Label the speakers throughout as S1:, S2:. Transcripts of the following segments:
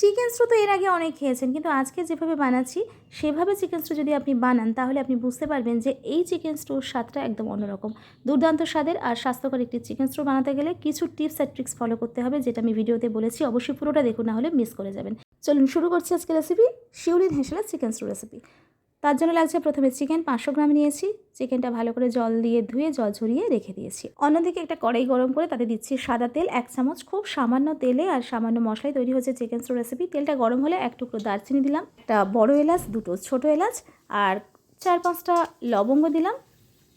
S1: Chicken stew তো এর আগে অনেক খেয়েছেন, কিন্তু আজকে যেভাবে বানাচ্ছি, সেভাবে চিকেন স্ট্রো যদি আপনি বানান, তাহলে আপনি বুঝতে পারবেন যে এই চিকেন স্ট্রুর স্বাদটা একদম অন্যরকম। দুর্দান্ত স্বাদের আর স্বাস্থ্যকর একটি চিকেন স্ট্রো বানাতে গেলে কিছু টিপস অ্যান্ড ট্রিক্স ফলো করতে হবে, যেটা আমি ভিডিওতে বলেছি, অবশ্যই পুরোটা দেখুন, না হলে মিস করে যাবেন। চলুন শুরু করছি আজকে রেসিপি শিউলিন হেসেলের চিকেন স্ট্রু রেসিপি তার জন্য লাগছে প্রথমে চিকেন পাঁচশো গ্রাম নিয়েছি। চিকেনটা ভালো করে জল দিয়ে ধুয়ে, জল ঝরিয়ে রেখে দিয়েছি। অন্যদিকে একটা কড়াই গরম করে তাতে দিচ্ছি সাদা তেল, এক চামচ খুব সামান্য তেলে আর সামান্য মশলায় তৈরি হচ্ছে চিকেন স্টু রেসিপি তেলটা গরম হলে এক টুকরো দারচিনি দিলাম, একটা বড় এলাচ, দুটো ছোট এলাচ আর চার পাঁচটা লবঙ্গ দিলাম।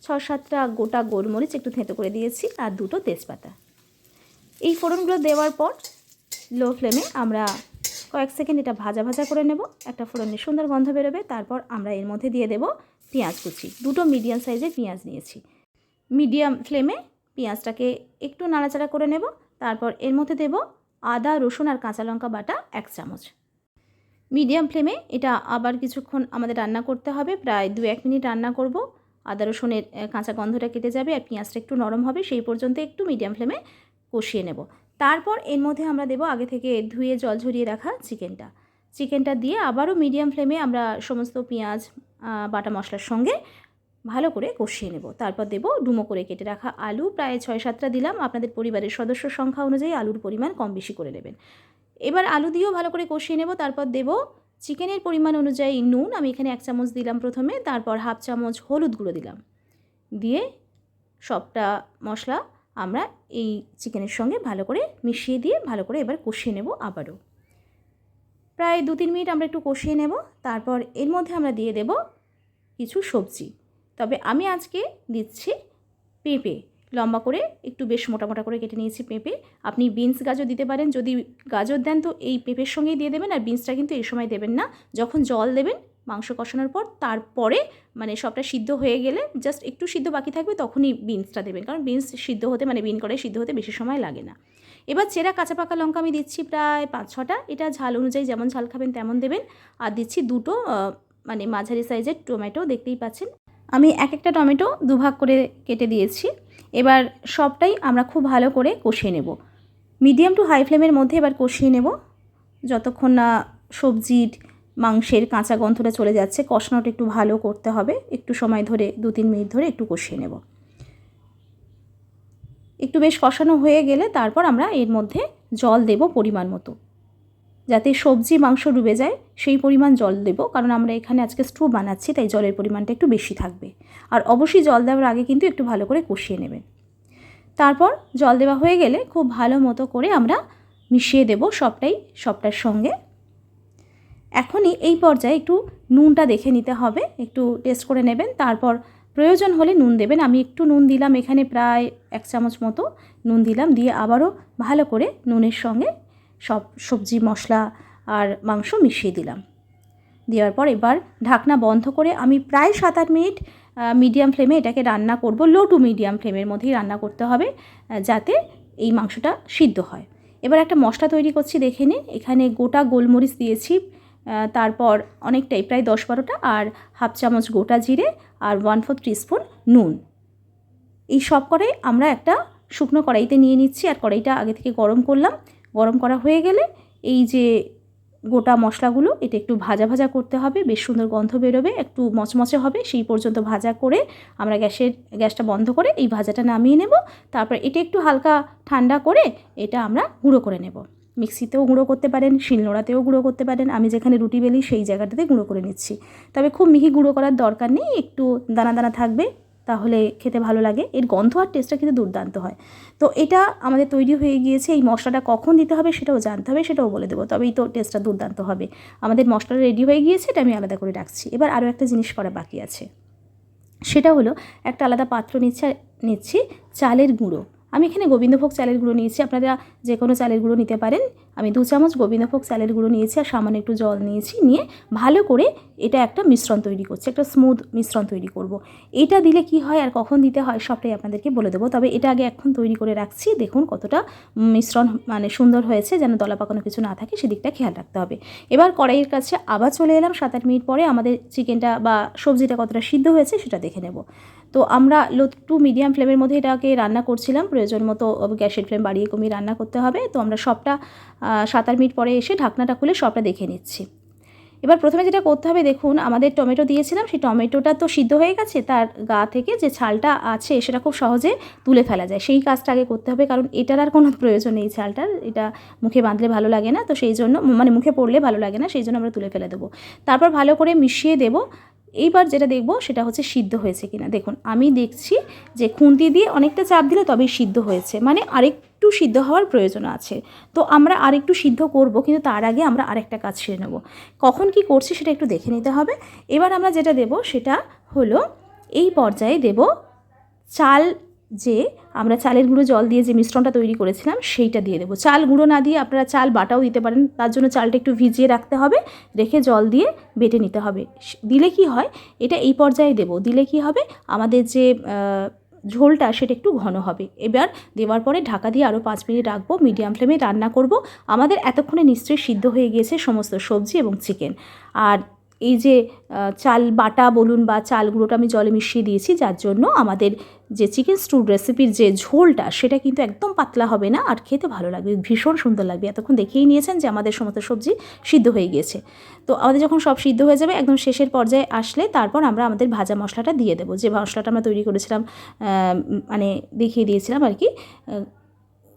S1: ছ সাতটা গোটা গোলমরিচ একটু থেঁতো করে দিয়েছি আর দুটো তেজপাতা। এই ফোড়নগুলো দেওয়ার পর লো ফ্লেমে আমরা কয়েক সেকেন্ড এটা ভাজা ভাজা করে নেব। একটা ফোড়নের সুন্দর গন্ধ বেরোবে। তারপর আমরা এর মধ্যে দিয়ে দেব পেঁয়াজ কুচি। দুটো মিডিয়াম সাইজের পেঁয়াজ নিয়েছি। মিডিয়াম ফ্লেমে পেঁয়াজটাকে একটু নাড়াচাড়া করে নেব। তারপর এর মধ্যে দেব আদা, রসুন আর কাঁচা লঙ্কা বাটা এক চামচ। মিডিয়াম ফ্লেমে এটা আবার কিছুক্ষণ আমাদের রান্না করতে হবে। প্রায় দু এক মিনিট রান্না করব। আদা, রসুনের কাঁচা গন্ধটা কেটে যাবে আর পেঁয়াজটা একটু নরম হবে। সেই পর্যন্ত একটু মিডিয়াম ফ্লেমে কষিয়ে নেব। তারপর এর মধ্যে আমরা দেবো আগে থেকে ধুয়ে জল ঝরিয়ে রাখা চিকেনটা। চিকেনটা দিয়ে আবারও মিডিয়াম ফ্লেমে আমরা সমস্ত পেঁয়াজ বাটা মশলার সঙ্গে ভালো করে কষিয়ে নেব। তারপর দেবো ডুমো করে কেটে রাখা আলু। প্রায় ছয় সাতটা দিলাম। আপনাদের পরিবারের সদস্য সংখ্যা অনুযায়ী আলুর পরিমাণ কম বেশি করে নেবেন। এবার আলু দিয়েও ভালো করে কষিয়ে নেব। তারপর দেবো চিকেনের পরিমাণ অনুযায়ী নুন। আমি এখানে এক চামচ দিলাম প্রথমে। তারপর হাফ চামচ হলুদ গুঁড়ো দিলাম। দিয়ে সবটা মশলা আমরা এই চিকেনের সঙ্গে ভালো করে মিশিয়ে দিয়ে ভালো করে এবার কষিয়ে নেব আবারও। প্রায় দু তিন মিনিট আমরা একটু কষিয়ে নেব, তারপর এর মধ্যে আমরা দিয়ে দেব কিছু সবজি। তবে আমি আজকে দিচ্ছি পেঁপে। লম্বা করে, একটু বেশ মোটা মোটা করে কেটে নিয়েছি পেঁপে। আপনি বিনস গাজর দিতে পারেন, যদি গাজর দেন তো এই পেঁপের সঙ্গেই দিয়ে দেবেন, আর বিনসটা কিন্তু এই সময় দেবেন না। যখন জল দেবেন মাংস কষানোর পর তারপরে মানে সবটা সিদ্ধ হয়ে গেলে জাস্ট একটু সিদ্ধ বাকি থাকবে তখনই বিনসটা দেবেন। কারণ বিনস সিদ্ধ হতে মানে বিন করে সিদ্ধ হতে বেশি সময় লাগে না। এবার চেরা কাঁচা পাকা লঙ্কা আমি দিচ্ছি প্রায় পাঁচ ছটা এটা ঝাল অনুযায়ী যেমন ঝাল খাবেন তেমন দেবেন। আর দিচ্ছি দুটো মানে মাঝারি সাইজের টমেটো দেখতেই পাচ্ছেন। আমি এক একটা টমেটো দুভাগ করে কেটে দিয়েছি। এবার সবটাই আমরা খুব ভালো করে কষিয়ে নেব। মিডিয়াম টু হাই ফ্লেমের মধ্যে এবার কষিয়ে নেব। যতক্ষণ না সবজির মাংসের কাঁচা গন্ধটা চলে যাচ্ছে। কষানোটা একটু ভালো করতে হবে। একটু সময় ধরে, দু তিন মিনিট ধরে একটু কষিয়ে নেব। একটু বেশ কষানো হয়ে গেলে তারপর আমরা এর মধ্যে জল দেব পরিমাণ মতো। যাতে সবজি, মাংস ডুবে যায়, সেই পরিমাণ জল দেব। কারণ আমরা এখানে আজকে স্টু বানাচ্ছি, তাই জলের পরিমাণটা একটু বেশি থাকবে। আর অবশ্যই জল দেওয়ার আগে কিন্তু একটু ভালো করে কষিয়ে নেবেন। তারপর জল দেওয়া হয়ে গেলে খুব ভালো মতো করে আমরা মিশিয়ে দেব সবটাই, সবটার সঙ্গে। এখনই এই পর্যায়ে একটু নুনটা দেখে নিতে হবে, একটু টেস্ট করে নেবেন। তারপর প্রয়োজন হলে নুন দেবেন। আমি একটু নুন দিলাম এখানে প্রায় এক চামচ মতো নুন দিলাম। দিয়ে আবারও ভালো করে নুনের সঙ্গে সব সবজি, মশলা আর মাংস মিশিয়ে দিলাম। দেওয়ার পর এবার ঢাকনা বন্ধ করে আমি প্রায় সাত আট মিনিট মিডিয়াম ফ্লেমে এটাকে রান্না করব। লো টু মিডিয়াম ফ্লেমের মধ্যেই রান্না করতে হবে যাতে এই মাংসটা সিদ্ধ হয়। এবার একটা মশলা তৈরি করছি, দেখে নিন। এখানে গোটা গোলমরিচ দিয়েছি তারপর অনেকটাই, প্রায় দশ বারোটা, আর হাফ চামচ গোটা জিরে আর ওয়ান ফোর স্পুন নুন। এই সব কটাই আমরা একটা শুকনো কড়াইতে নিয়ে নিচ্ছি, আর কড়াইটা আগে থেকে গরম করলাম। গরম করা হয়ে গেলে এই যে গোটা মশলাগুলো, এটা একটু ভাজা ভাজা করতে হবে, বেশ সুন্দর গন্ধ বেরোবে, একটু মচমচে হবে, সেই পর্যন্ত ভাজা করে আমরা গ্যাসের, গ্যাসটা বন্ধ করে এই ভাজাটা নামিয়ে নেব। তারপর এটা একটু হালকা ঠান্ডা করে এটা আমরা গুঁড়ো করে নেব। মিক্সিতেও গুঁড়ো করতে পারেন, শিলনোড়াতেও গুঁড়ো করতে পারেন। আমি যেখানে রুটি বেলি সেই জায়গাটাতে গুঁড়ো করে নিচ্ছি। তবে খুব মিহি গুঁড়ো করার দরকার নেই, একটু দানা দানা থাকবে, তাহলে খেতে ভালো লাগে। এর গন্ধ আর টেস্টটা কিন্তু দুর্দান্ত হয়। তো এটা আমাদের তৈরি হয়ে গিয়েছে, এই মশলাটা কখন দিতে হবে সেটাও জানতে হবে, সেটাও বলে দেবো। তবেই তো টেস্টটা দুর্দান্ত হবে। আমাদের মশলাটা রেডি হয়ে গিয়েছে, এটা আমি আলাদা করে রাখছি। এবার আরও একটা জিনিস করা বাকি আছে। সেটা হলো, একটা আলাদা পাত্র নিচ্ছে, নিচ্ছি চালের গুঁড়ো। আমি এখানে গোবিন্দভোগ চালের গুঁড়ো নিয়েছি। আপনারা যে কোনো চালের গুঁড়ো নিতে পারেন। আমি দু চামচ গোবিন্দভোগ চালের গুঁড়ো নিয়েছি আর সামান্য একটু জল নিয়েছি। নিয়ে ভালো করে এটা একটা মিশ্রণ তৈরি করছি, একটা স্মুথ মিশ্রণ তৈরি করব। এটা দিলে কি হয় আর কখন দিতে হয় সবটাই আপনাদেরকে বলে দেবো। তবে এটা আগে এখন তৈরি করে রাখছি। দেখুন কতটা মিশ্রণ মানে সুন্দর হয়েছে যেন দলা পাকানো কিছু না থাকে সেদিকটা খেয়াল রাখতে হবে। এবার কড়াইয়ের কাছে আবার চলে এলাম। সাত আট মিনিট পরে আমাদের চিকেনটা বা সবজিটা কতটা সিদ্ধ হয়েছে সেটা দেখে নেব। তো আমরা লো টু মিডিয়াম ফ্লেমের মধ্যে এটাকে রান্না করছিলাম। প্রয়োজন মতো গ্যাসের ফ্লেম বাড়িয়ে কমিয়ে রান্না করতে হবে। তো আমরা সবটা সাত আট মিনিট পরে এসে ঢাকনাটা খুলে সবটা দেখে নিচ্ছি। এবার প্রথমে যেটা করতে হবে, দেখুন, আমাদের টমেটো দিয়েছিলাম। সেই টমেটোটা তো সিদ্ধ হয়ে গেছে। তার গা থেকে যে ছালটা আছে, সেটা খুব সহজে তুলে ফেলা যায়। সেই কাজটা আগে করতে হবে, কারণ এটার আর কোনো প্রয়োজন নেই ছালটার। এটা মুখে বাঁধলে ভালো লাগে না। তো সেই জন্য মানে মুখে পড়লে ভালো লাগে না। সেই জন্য আমরা তুলে ফেলে দেবো। তারপর ভালো করে মিশিয়ে দেবো। এইবার যেটা দেখব সেটা হচ্ছে সিদ্ধ হয়েছে কিনা। দেখুন, আমি দেখছি যে খুন্তি দিয়ে অনেকটা চাপ দিলে তবেই সিদ্ধ হয়েছে। মানে আরেকটু সিদ্ধ হওয়ার প্রয়োজন আছে। তো আমরা আরেকটু সিদ্ধ করব, কিন্তু তার আগে আমরা আরেকটা কাজ সেরে নেব। কখন কি করছি সেটা একটু দেখে নিতে হবে। এবার আমরা যেটা দেব সেটা হলো, এই পর্যায়ে দেব চাল যে আমরা চালের গুঁড়ো জল দিয়ে যে মিশ্রণটা তৈরি করেছিলাম সেইটা দিয়ে দেবো। চাল গুঁড়ো না দিয়ে আপনারা চাল বাটাও দিতে পারেন, তার জন্য চালটা একটু ভিজিয়ে রাখতে হবে, রেখে জল দিয়ে বেটে নিতে হবে। দিলে কি হয়, এটা এই পর্যায়ে দেবো। দিলে কি হবে, আমাদের যে ঝোলটা সেটা একটু ঘন হবে। এবার দেওয়ার পরে ঢাকা দিয়ে আরও পাঁচ মিনিট রাখব, মিডিয়াম ফ্লেমে রান্না করব। আমাদের এতক্ষণে নিশ্চয়ই সিদ্ধ হয়ে গিয়েছে সমস্ত সবজি এবং চিকেন। আর এই যে চাল বাটা বলুন বা চাল গুঁড়োটা আমি জলে মিশিয়ে দিয়েছি, যার জন্য আমাদের যে চিকেন স্টুর রেসিপির যে ঝোলটা, সেটা কিন্তু একদম পাতলা হবে না আর খেতে ভালো লাগবে, ভীষণ সুন্দর লাগবে। এতক্ষণ দেখেই নিয়েছেন যে আমাদের সমস্ত সবজি সিদ্ধ হয়ে গিয়েছে। তো আমাদের যখন সব সিদ্ধ হয়ে যাবে, একদম শেষের পর্যায়ে আসলে তারপর আমরা আমাদের ভাজা মশলাটা দিয়ে দেবো। যে মশলাটা আমরা তৈরি করেছিলাম মানে দেখিয়ে দিয়েছিলাম আর কি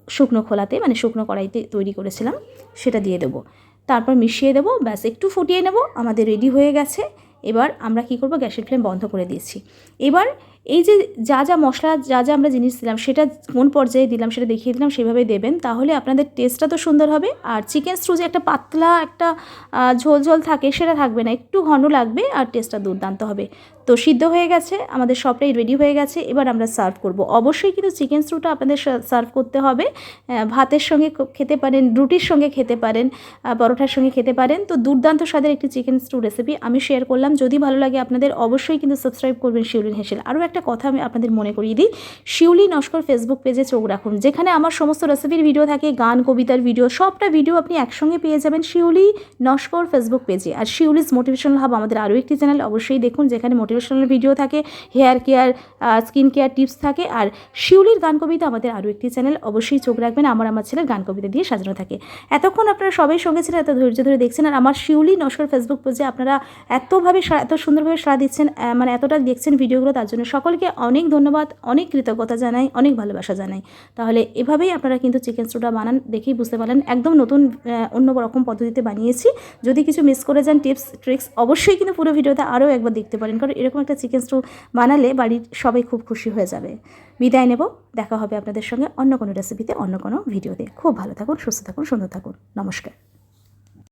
S1: শুকনো খোলাতে মানে শুকনো কড়াইতে তৈরি করেছিলাম, সেটা দিয়ে দেবো। তারপর মিশিয়ে দেবো, ব্যাস একটু ফুটিয়ে নেব, আমাদের রেডি হয়ে গেছে। এবার আমরা কি করব? গ্যাসের ফ্লেম বন্ধ করে দিয়েছি। এবার এই যে যা যা মশলা, যা যা আমরা জিনিস দিলাম, সেটা কোন পর্যায়ে দিলাম সেটা দেখিয়ে দিলাম, সেভাবে দেবেন। তাহলে আপনাদের টেস্টটা তো সুন্দর হবে। আর চিকেন স্টু যে একটা পাতলা একটা ঝোল ঝোল থাকে, সেটা থাকবে না। একটু ঘন লাগবে আর টেস্টটা দুর্দান্ত হবে। তো সিদ্ধ হয়ে গেছে, আমাদের সবটাই রেডি হয়ে গেছে, এবার আমরা সার্ভ করব। অবশ্যই কিন্তু চিকেন স্টুটা আপনাদের সার্ভ করতে হবে। ভাতের সঙ্গে খেতে পারেন, রুটির সঙ্গে খেতে পারেন পরোটার সঙ্গে খেতে পারেন। তো দুর্দান্ত স্বাদের একটি চিকেন স্টু রেসিপি আমি শেয়ার করলাম। যদি ভালো লাগে আপনাদের, অবশ্যই কিন্তু সাবস্ক্রাইব করবেন শিউলিন হেসেল আরও একটা কথা আমি আপনাদের মনে করিয়ে দিই। শিউলি নস্কর ফেসবুক পেজে চোখ রাখুন, যেখানে আমার সমস্ত রেসিপির ভিডিও থাকে, গান, কবিতার ভিডিও সবটা ভিডিও আপনি একসঙ্গে পেয়ে যাবেন শিউলি নস্কর ফেসবুক পেজে আর শিউলিস মোটিভেশনাল হাব আমাদের আরও একটি চ্যানেল অবশ্যই দেখুন, যেখানে মোটিভেশনাল ভিডিও থাকে hair care skin care tips থাকে, আর শিউলির গান কবিতা আমাদের আরও একটি চ্যানেল অবশ্যই চোখ রাখবেন, আমার আমার ছেলের গান কবিতা দিয়ে সাজানো থাকে। এতক্ষণ আপনারা সবাই সঙ্গে ছিলেন, এত ধৈর্য ধরে দেখছেন, আর আমার শিউলি নস্কর ফেসবুক পেজে আপনারা এতভাবে এত সুন্দরভাবে সাড়া দিচ্ছেন মানে এতটা দেখছেন ভিডিওগুলো তার জন্য সকলকে অনেক ধন্যবাদ, অনেক কৃতজ্ঞতা জানাই, অনেক ভালোবাসা জানাই। তাহলে এভাবেই আপনারা কিন্তু চিকেন স্টুটা বানান, দেখেই বুঝতে পারলেন, একদম নতুন অন্য রকম পদ্ধতিতে বানিয়েছি। যদি কিছু মিস করে যান টিপস ট্রিক্স অবশ্যই কিন্তু পুরো ভিডিওতে আরও একবার দেখতে পারেন, কারণ এরকম একটা চিকেন স্টু বানালে বাড়ির সবাই খুব খুশি হয়ে যাবে। বিদায় নেব। দেখা হবে আপনাদের সঙ্গে অন্য কোনো রেসিপিতে অন্য কোনো ভিডিওতে খুব ভালো থাকুন, সুস্থ থাকুন, সুন্দর থাকুন। নমস্কার।